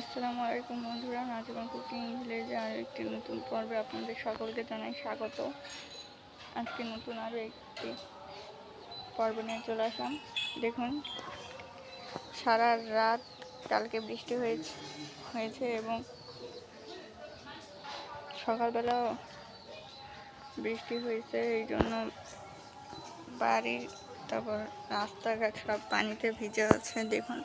আসসালামু আলাইকুম বন্ধুরা নাজমান কুকিং ভিলেজে আর একটি নতুন পর্বে আপনাদের সকলকে জানাই স্বাগত। আজকে নতুন আরও একটি পর্ব নিয়ে চলে আসলাম। দেখুন, সারা রাত কালকে বৃষ্টি হয়েছে হয়েছে এবং সকালবেলা বৃষ্টি হয়েছে, এই জন্য বাড়ি তারপর রাস্তাঘাট সব পানিতে ভিজে আছে, দেখুন।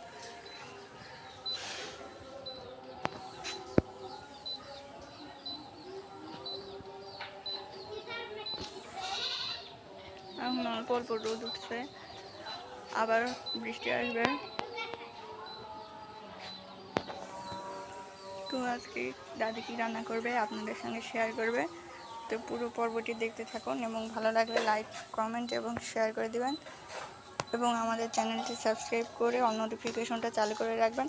অল্প অল্প রোদ উঠছে, আবার বৃষ্টি আসবে। তো আজকে দাদি কি রান্না করবে আপনাদের সঙ্গে শেয়ার করবে। তো পুরো পর্বটি দেখতে থাকুন এবং ভালো লাগলে লাইক কমেন্ট এবং শেয়ার করে দিবেন। এবং আমাদের চ্যানেলটি সাবস্ক্রাইব করে অন নোটিফিকেশনটা চালু করে রাখবেন,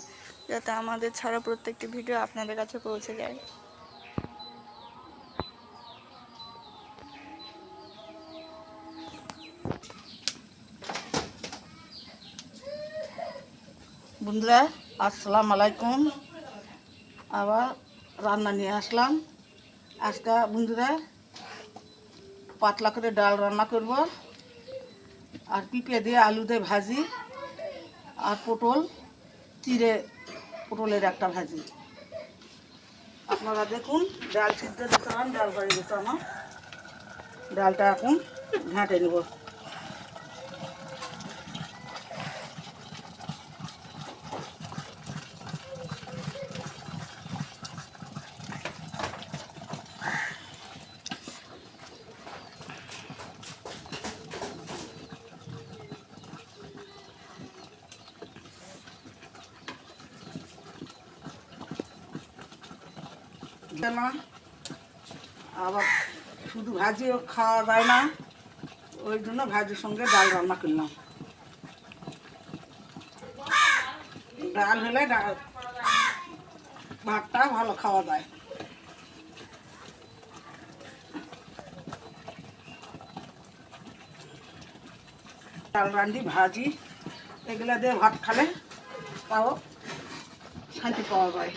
যাতে আমাদের ছাড়া প্রত্যেকটি ভিডিও আপনাদের কাছে পৌঁছে যায়। বন্ধুরা, আসসালাম আলাইকুম। আবার রান্না নিয়ে আসলাম। আজকে বন্ধুরা, পাতলা করে ডাল রান্না করব। আর পিঁপে দিয়ে আলু দিয়ে ভাজি। আর পটল, চিড়ে পটলের একটা ভাজি। আপনারা দেখুন, ডাল সিদ্ধ দিতে ডাল হয়ে গেছে আমার। ডালটা এখন ঘাঁটে নেব। না। আবার শুধু ভাজিও খাওয়া যায় না। ওই জন্য ভাজির সঙ্গে ডাল রান্না করলাম। ডাল হলে ভাতটা ভালো খাওয়া যায়। ডাল রান্দি ভাজি, এগুলা দিয়ে ভাত খালে তাও শান্তি পাওয়া যায়।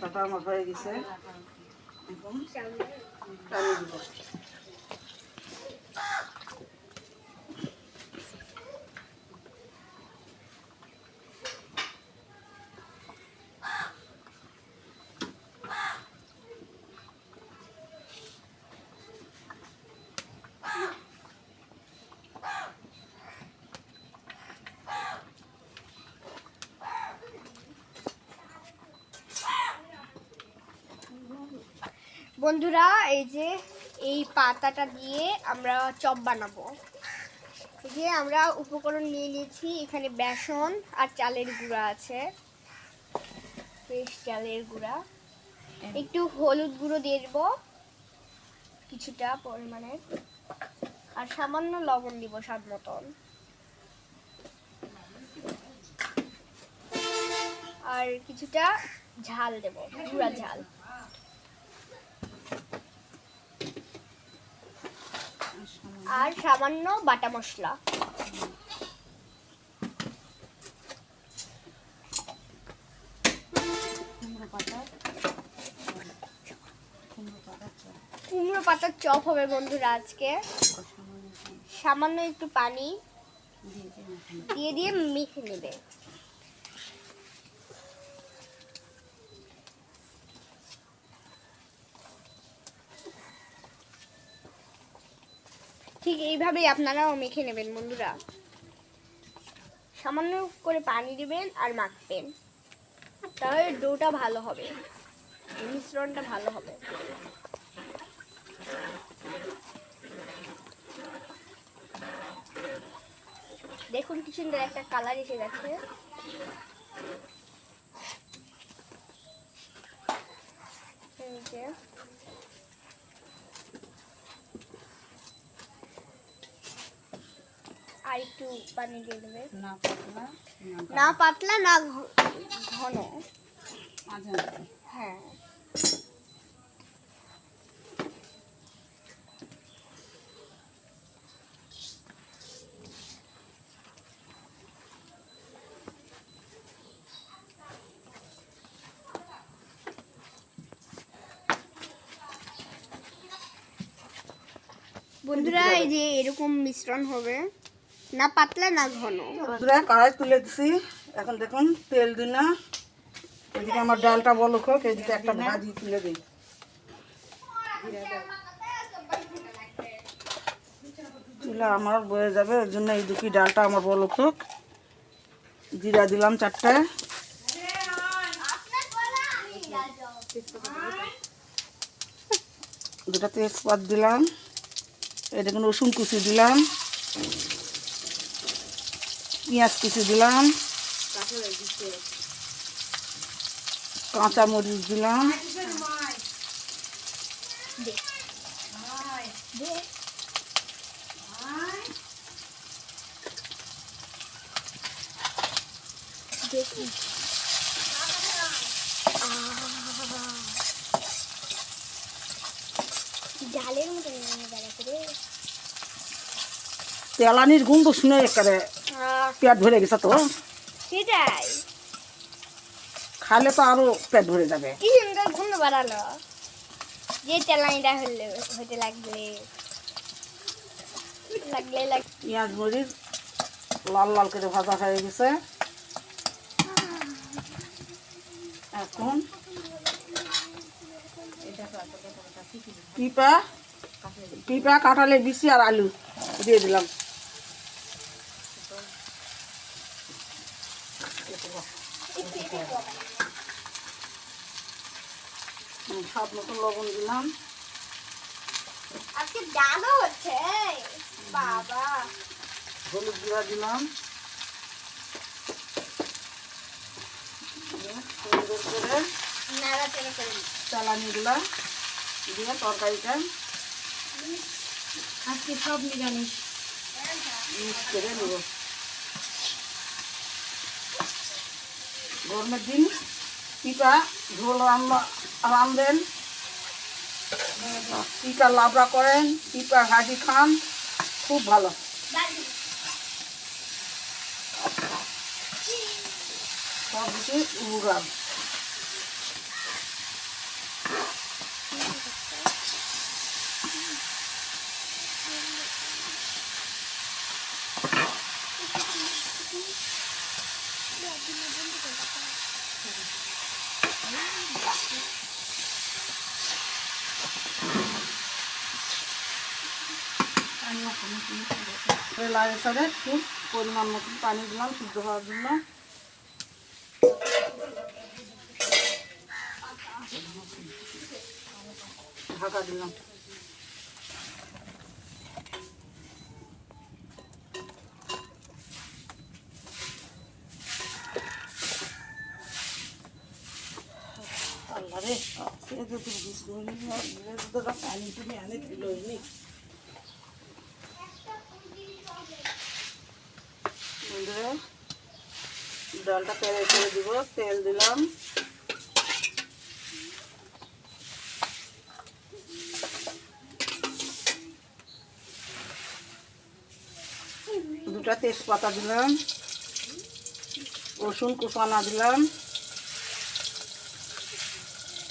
কাঁটাটা আমার হয়ে গেছে। এখন চালিয়ে দিব। বন্ধুরা, এই যে এই পাতাটা দিয়ে আমরা চপ বানাবো। যে আমরা উপকরণ নিয়ে নিয়েছি, এখানে বেসন আর চালের গুঁড়া আছে। ফ্রেশ চালের গুঁড়া। একটু হলুদ গুঁড়ো দিয়ে দেবো কিছুটা পরিমাণে। আর সামান্য লবণ দিব স্বাদ মতন। আর কিছুটা ঝাল দেব, গুঁড়া ঝাল। আর সামান্য বাটা মশলা। কুমড়ো পাতার চপ হবে বন্ধুরা আজকে। সামান্য একটু পানি। দিয়ে দিয়ে মেখে নেবে। ঠিক এইভাবেই আপনারাও মেখে নেবেন বন্ধুরা। সামান্য করে পানি দিবেন আর মাখবেন। তাহলে ডোটা ভালো হবে। মিশ্রণটা ভালো হবে। দেখুন কি সুন্দর একটা কালার এসে গেছে এই যে। আর একটু পানি দিয়ে দেবে। না পাতলা না পাতলা না ঘন। হ্যাঁ। বন্ধুরা এই যে এরকম মিশ্রণ হবে। না, পাতলা না ঘন। কড়াই তুলে দিছি। এখন দেখুন, তেল দিনা এদিকে আমার ডালটা বলো হোক, এদিকে একটা ভাজি তুলে দিই। চুলা আমার বয়ে যাবে ওই জন্য এই দুটি ডালটা আমার বলো হোক। জিরা দিলাম চারটে। দুটা তেজপাত দিলাম। এটা রসুন কুচি দিলাম। পেঁয়াজ কিছু দিলাম। কাঁচা মরিচ দিলাম তেলানির গন্ধ শুনে একেবারে পেট ভরে গেছে তো। সেটাই। খালে তো আরও পেট ভরে যাবে। কি সুন্দর ঘুম বাড়ালো? যে চালানিটা হলে হতে লাগবে লাগলে লাগ পেঁয়াজ মরিচ লাল লাল করে ভাজা হয়ে গেছে। এখন পিপা পিপা কাঁঠালে বিচি আর আলু দিয়ে দিলাম। স্বাদ মতো লবণ দিলাম। আজকে ডালও হচ্ছে বাবা। হলুদ গুঁড়া দিলাম। সুন্দর করে নাড়াচাড়া করে দিই। দিয়ে তরকারিটা আজকে সব নিরামিষ। মিক্স করে নেব। গরমের দিন পিঠা ঝোল রান্না রান্ধেন টিকা লাবড়া করেন পিঠা ভাজি খান খুব ভালো। সব কিছু উপকার লাগে সাথে খুব পরিমাণ মতন পানি দিলাম, সিদ্ধ হওয়ার জন্য। ঢাকা দিলাম। আল্লাহ সে তো বিস্কুট পানি তুমি আনে দিল বন্ধুরা ডালটা তেলে করে দিব, তেল দিলাম। দুটা তেজপাতা দিলাম, রসুন কুচানা দিলাম,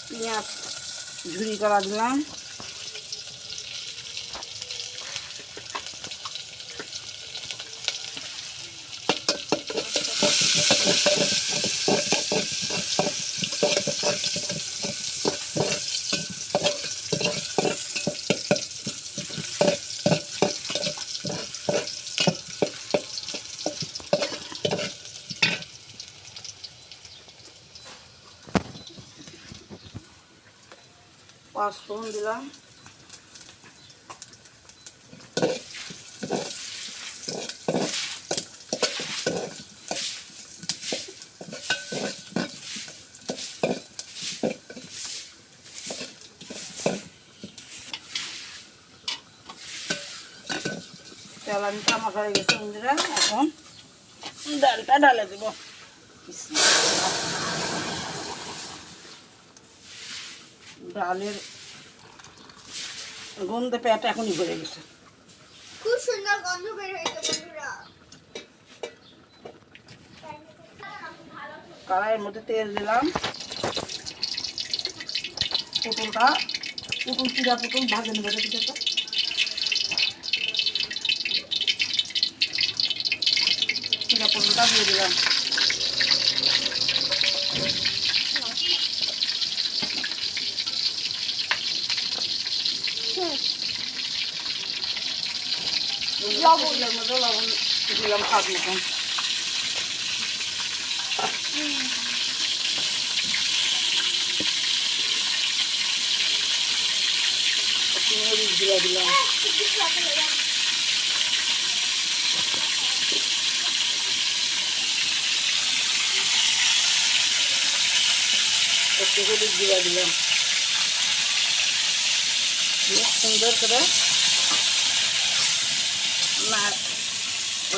পেঁয়াজ ঝুরি করা দিলাম। পাঁচ ফোড়ন দিলাম। তেলানটা মাখা হয়ে গেছে এখন ডালটা ডালে দেবো। ডালের গন্ধে পেট এখনই ভরে গেছে। খুব সুন্দর গন্ধ বের হয়েছে বন্ধুরা। কড়াইয়ের মধ্যে তেল দিলাম। পুতুলটা পুতুল চিরা পুতুল ভাজে নেবে পিঠাটা চিরা পুতুলটা দিয়ে দিলাম। লবণ। পুতুলের মধ্যে লবণ দিলাম স্বাদ মতন একটু মরিচ দিয়ে দিলাম একটু হলুদ দিয়ে দিলাম দিয়ে সুন্দর করে না-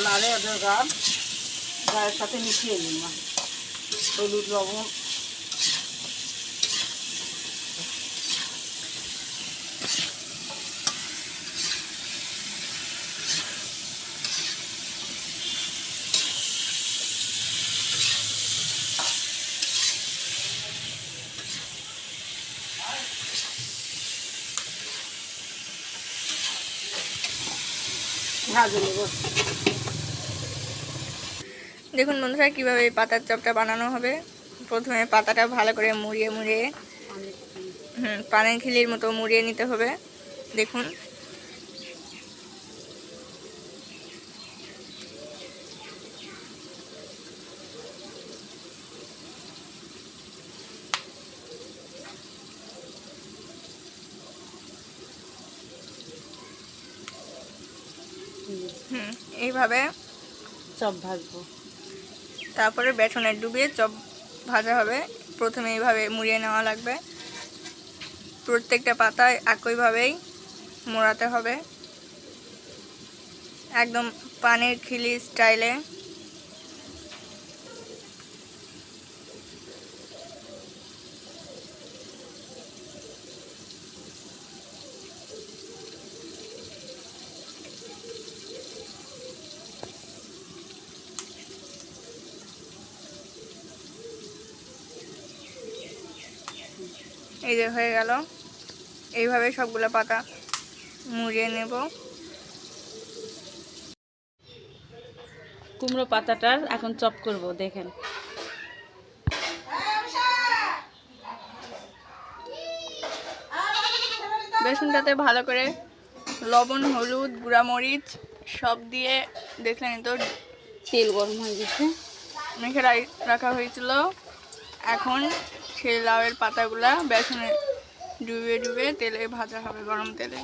লালে ওদের গান গায়ের সাথে মিশিয়ে নিলাম হলুদ লবণ। ভাজে দেখুন বন্ধুরা, কীভাবে এই পাতার চপটা বানানো হবে। প্রথমে পাতাটা ভালো করে মুড়িয়ে মুড়িয়ে, হুম, পানের খিলির মতো মুড়িয়ে নিতে হবে। দেখুন। হুম, এইভাবে চপ ভাজবো। তারপরে বেসনে ডুবিয়ে চপ ভাজা হবে। প্রথমে এইভাবে মুড়িয়ে নেওয়া লাগবে। প্রত্যেকটা পাতায় একইভাবেই মোড়াতে হবে। একদম পানির খিলি স্টাইলে এই যে হয়ে গেল। এইভাবে সবগুলো পাতা মুড়িয়ে নেব। কুমড়ো পাতাটার এখন চপ করব দেখেন। বেসনটাতে ভালো করে লবণ হলুদ গুঁড়ামরিচ সব দিয়ে দেখলেন তো তেল গরম হয়ে গেছে। মেখে রাখা হয়েছিল। এখন সেই লাউয়ের পাতাগুলা বেসনে ডুবে ডুবে তেলে ভাজা হবে গরম তেলে।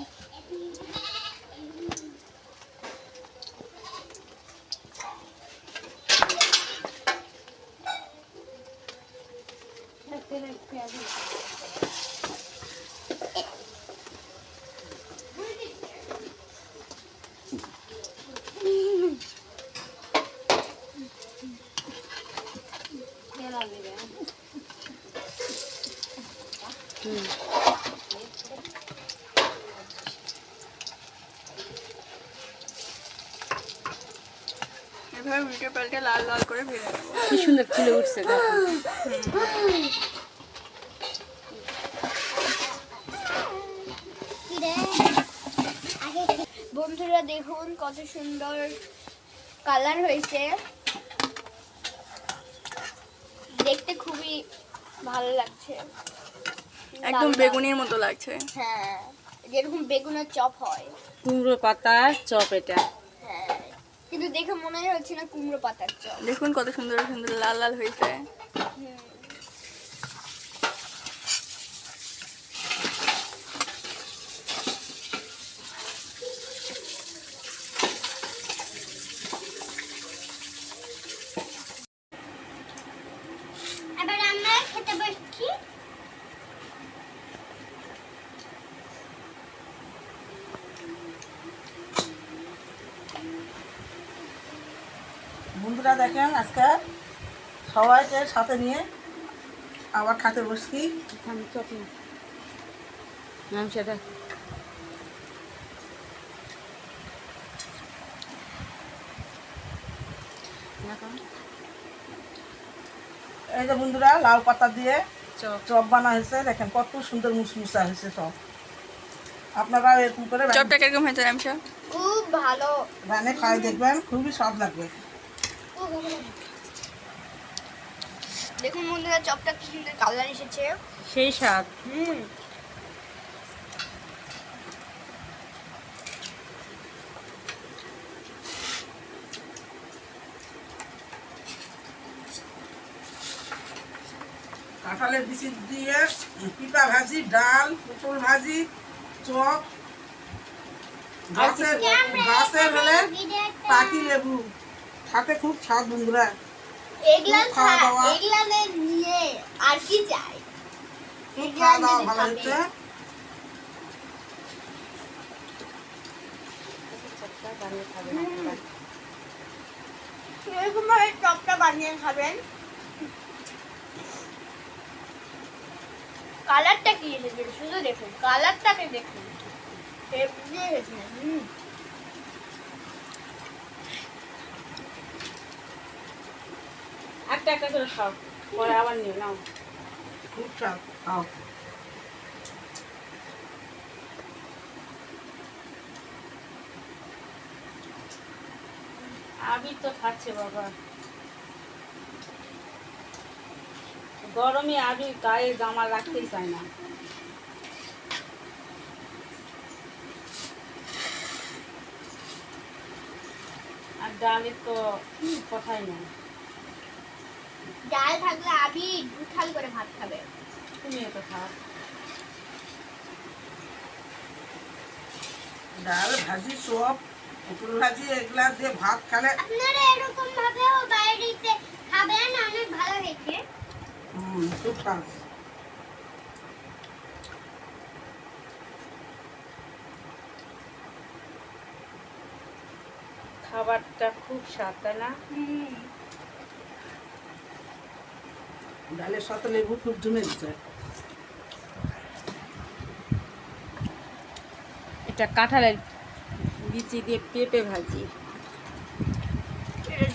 এভাবে উল্টে পাল্টে লাল লাল করে ভেজে নেব। কি সুন্দর ফুলে উঠছে বন্ধুরা দেখুন কত সুন্দর কালার হয়েছে। দেখতে খুবই ভালো লাগছে। একদম লাল। মতো লাগছে। হ্যাঁ যেরকম বেগুনের চপ হয়। কুমড়ো পাতার চপ এটা। হ্যাঁ কিন্তু দেখে মনে হচ্ছে না কুমড়ো পাতার চপ। দেখুন কত সুন্দর সুন্দর লাল লাল হয়েছে হুম। এবার আমরা খেতে বসছি বন্ধুরা দেখেন আজকে সবাইকে সাথে নিয়ে আবার খাতে বসছি। এখানে চপ নাম সেটা। এই যে বন্ধুরা লাউ পাতা দিয়ে চপ। চপ বানা হয়েছে। দেখেন কত সুন্দর মুসমুসা হয়েছে চপ। আপনারা এরকম করে চপটা কীরকম হয়েছে খুব ভালো। রানে খাই দেখবেন খুবই স্বাদ লাগবে। দেখুন বন্ধুরা চপটা কি সুন্দর কালার এসেছে। সেই স্বাদ। হুম। কাঁঠালের বিচি দিয়ে পিপা ভাজি ডাল পটল ভাজি চপ গাছের গাছের হলে পাতি লেবু। খাতে খুব স্বাদ বন্ধুরা। এগুলা খাওয়া দাওয়া। এগুলা নিয়ে আর কি চাই খাওয়া দাওয়া ভালো হচ্ছে চপটা বানিয়ে খাবেন। কালারটা কি এসেছে শুধু দেখুন কালারটাকে দেখুন। হুম। একটা একটা করে খাও। পরে আবার নিও নাও। খুব স্বাদ। খাও। আবি তো খাচ্ছে বাবা। গরমে আবি গায়ে জামা রাখতেই চায় না। আর ডালের তো কথাই নেই। ডাল থাকলে আবি দুথাল করে ভাত খাবে। তুমিও তো খাও। ডাল ভাজি চপ পটল ভাজি এগুলা দিয়ে ভাত খেলে আপনারা এরকম ভাবেও বাইরেতে খাবেন অনেক ভালো হয়েছে হুম, খুব স্বাদ। খাবারটা খুব স্বাদ তাই না? ডালের সাথে লেবু খুব জমে দিচ্ছে এটা কাঁঠালের বিচি দিয়ে পেঁপে ভাজি।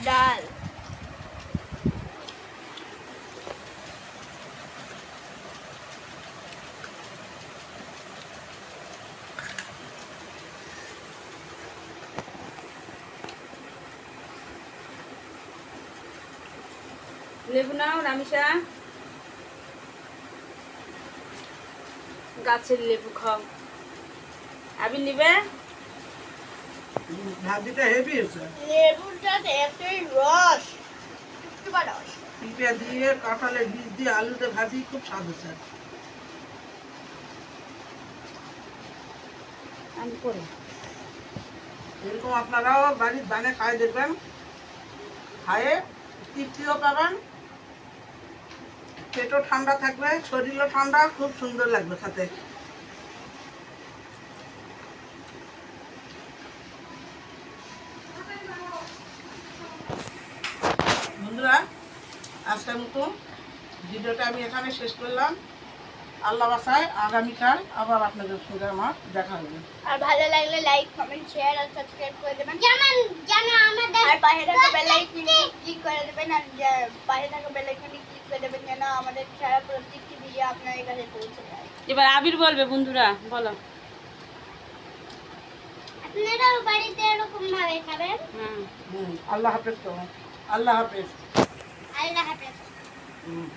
ডাল লেবু নাও রামিসা গাছের লেবু খাও। আবি নিবে? ভাজিটা হেভি হয়েছে। লেবুটাতে এতই রস। টুকটুকা রস। পিঁপে দিয়ে কাঁঠালের বীজ দিয়ে আলুতে ভাজি খুব স্বাদ হয়েছে। আমি করে। এরকম আপনারাও বাড়ির দানে খাই দেখবেন। খায়ে তৃপ্তিও পাবেন। পেটও ঠান্ডা থাকবে শরীরও ঠান্ডা খুব সুন্দর লাগবে খেতে। বন্ধুরা আজকের মতো ভিডিওটা আমি এখানে শেষ করলাম। আল্লাহ বাসায় আগামীকাল আবার আপনাদের সঙ্গে আমার দেখা হবে। আর ভালো লাগলে লাইক কমেন্ট শেয়ার আর সাবস্ক্রাইব করে দেবেন। যেমন যেন আমাদের আর বাইরে থাকা বেল আইকনে ক্লিক করে দেবেন আর পাশে থাকা বেল আইকনে দেবেন যেন আমাদের সারা প্রত্যেকটি ভিডিও আপনাদের কাছে পৌঁছে যায় এবার আবির বলবে বন্ধুরা বলো। আপনারাও বাড়িতে এরকম ভাবে খাবেন? হ্যাঁ। হুম, আল্লাহ হাফেজ তো। আল্লাহ হাফেজ। আল্লাহ হাফেজ। হুম।